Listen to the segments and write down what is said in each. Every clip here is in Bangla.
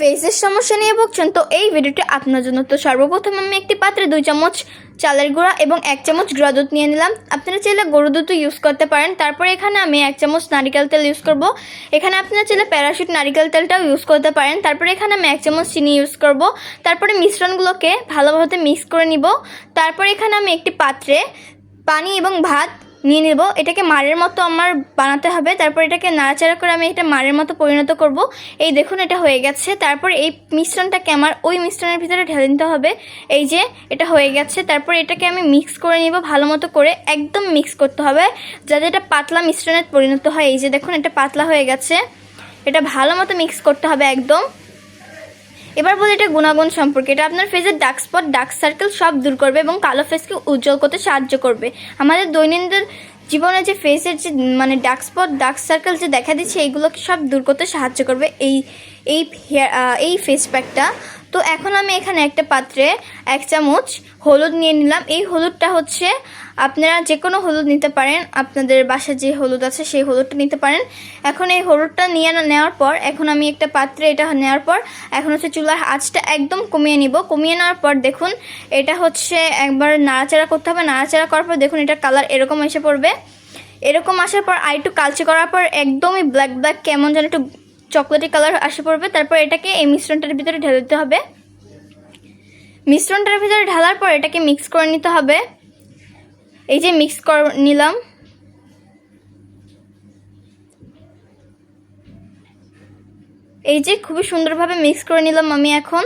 ফেসের সমস্যা নিয়ে ভুগছেন, তো এই ভিডিওটি আপনার জন্য। তো সর্বপ্রথম আমি একটি পাত্রে দুই চামচ চালের গুঁড়া এবং এক চামচ গুঁড়া দুধ নিয়ে নিলাম। আপনারা চাইলে গরু দুধও ইউজ করতে পারেন। তারপরে এখানে আমি এক চামচ নারিকেল তেল ইউজ করব। এখানে আপনারা চাইলে প্যারাশুট নারিকেল তেলটাও ইউজ করতে পারেন। তারপরে এখানে আমি এক চামচ চিনি ইউজ করব। তারপরে মিশ্রণগুলোকে ভালোভাবে মিক্স করে নিব। তারপরে এখানে আমি একটি পাত্রে পানি এবং ভাত নিয়ে নেব। এটাকে মারের মতো আমার বানাতে হবে। তারপর এটাকে নাড়াচাড়া করে আমি এটা মারের মতো পরিণত করব। এই দেখুন, এটা হয়ে গেছে। তারপর এই মিশ্রণটাকে আমার ওই মিশ্রণের ভিতরে ঢেলে নিতে হবে। এই যে, এটা হয়ে গেছে। তারপর এটাকে আমি মিক্স করে নিব ভালো মতো করে। একদম মিক্স করতে হবে, যাতে এটা পাতলা মিশ্রণে পরিণত হয়। এই যে দেখুন, এটা পাতলা হয়ে গেছে। এটা ভালো মতো মিক্স করতে হবে একদম। এবার বলি এটা গুণাগুণ সম্পর্কে। এটা আপনার ফেসের ডার্ক স্পট ডার্ক সার্কেল সব দূর করবে এবং কালো ফেসকে উজ্জ্বল করতে সাহায্য করবে। আমাদের দৈনন্দিন জীবনে যে ফেসের যে মানে ডার্ক স্পট ডার্ক সার্কেল যে দেখা দিচ্ছে এইগুলোকে সব দূর করতে সাহায্য করবে এই এই হেয়ার এই ফেস প্যাকটা তো এখন আমি এখানে একটা পাত্রে এক চামচ হলুদ নিয়ে নিলাম। এই হলুদটা হচ্ছে আপনারা যে কোনো হলুদ নিতে পারেন। আপনাদের বাসায় যে হলুদ আছে সেই হলুদটা নিতে পারেন। এখন এই হলুদটা নিয়ে নেওয়ার পর, এখন আমি একটা পাত্রে এটা নেওয়ার পর, এখন হচ্ছে চুলার আঁচটা একদম কমিয়ে নিব। কমিয়ে নেওয়ার পর দেখুন, এটা হচ্ছে একবার নাড়াচাড়া করতে হবে। নাড়াচাড়া করার পর দেখুন, এটা কালার এরকম এসে পড়বে। এরকম আসার পর আর একটু কালচে করার পর একদমই ব্ল্যাক ব্ল্যাক কেমন যেন একটু চকলেটি কালার আসে পড়বে, তারপর এটাকে এই মিশ্রণটার ভিতরে ঢেলে দিতে হবে। মিশ্রণটার ভিতরে ঢালার পর এটাকে মিক্স করে নিতে হবে। এই যে মিক্স কর নিলাম। এই যে খুবই সুন্দরভাবে মিক্স করে নিলাম আমি এখন।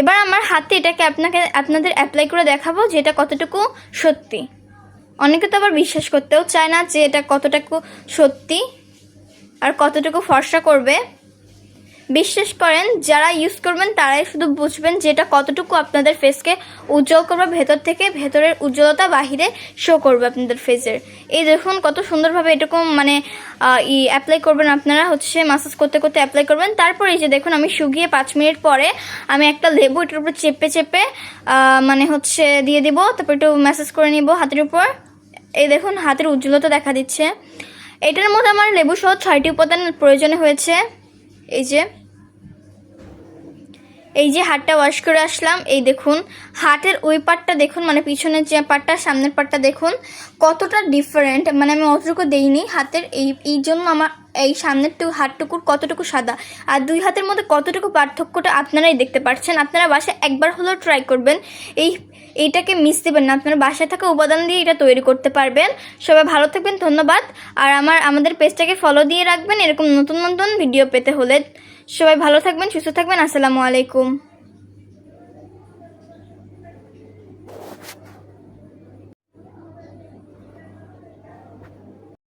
এবার আমার হাতে এটাকে আপনাকে আপনাদের অ্যাপ্লাই করে দেখাবো যে এটা কতটুকু সত্যি। অনেকে তো আবার বিশ্বাস করতেও চায় না যে এটা কতটুকু সত্যি। আর কতটুকু ফর্সা করবে? বিশ্বাস করেন, যারা ইউজ করবেন তারাই শুধু বুঝবেন যে এটা কতটুকু আপনাদের ফেসকে উজ্জ্বল করবে, ভেতর থেকে ভেতরের উজ্জ্বলতা বাহিরে শো করবে আপনাদের ফেসের এই দেখুন কত সুন্দরভাবে এরকম মানে ই অ্যাপ্লাই করবেন আপনারা, হচ্ছে মাসাজ করতে করতে অ্যাপ্লাই করবেন। তারপর এই যে দেখুন আমি শুকিয়ে পাঁচ মিনিট পরে আমি একটা লেবু এটার উপর চেপে চেপে মানে হচ্ছে দিয়ে দিব, তারপর একটু ম্যাসাজ করে নিব হাতের উপর। এই দেখুন হাতের উজ্জ্বলতা দেখা দিচ্ছে। এটার মধ্যে আমার লেবু সহ ছয়টি উপাদান প্রয়োজন হয়েছে। এই যে এই যে হাটটা ওয়াশ করে আসলাম, এই দেখুন হাটের ওই পাটটা দেখুন মানে পিছনের যে পাটটা, সামনের পাটটা দেখুন, কতটা ডিফারেন্ট মানে আমি অতটুকু দেইনি, হাতের এই এই জন্য আমার এই সামনের টু হাতটুকুর কতটুকু সাদা? আর দুই হাতের মধ্যে কতটুকু পার্থক্যটা আপনারাই দেখতে পাচ্ছেন আপনারা বাসায় একবার হলেও ট্রাই করবেন। এই, এইটাকে মিস দেবেন না। আপনারা বাসায় থাকা উপাদান দিয়ে এটা তৈরি করতে পারবেন। সবাই ভালো থাকবেন, ধন্যবাদ। আর আমার, আমাদের পেজটাকে ফলো দিয়ে রাখবেন এরকম নতুন নতুন ভিডিও পেতে হলে। সবাই ভালো থাকবেন, সুস্থ থাকবেন। আসসালামু আলাইকুম।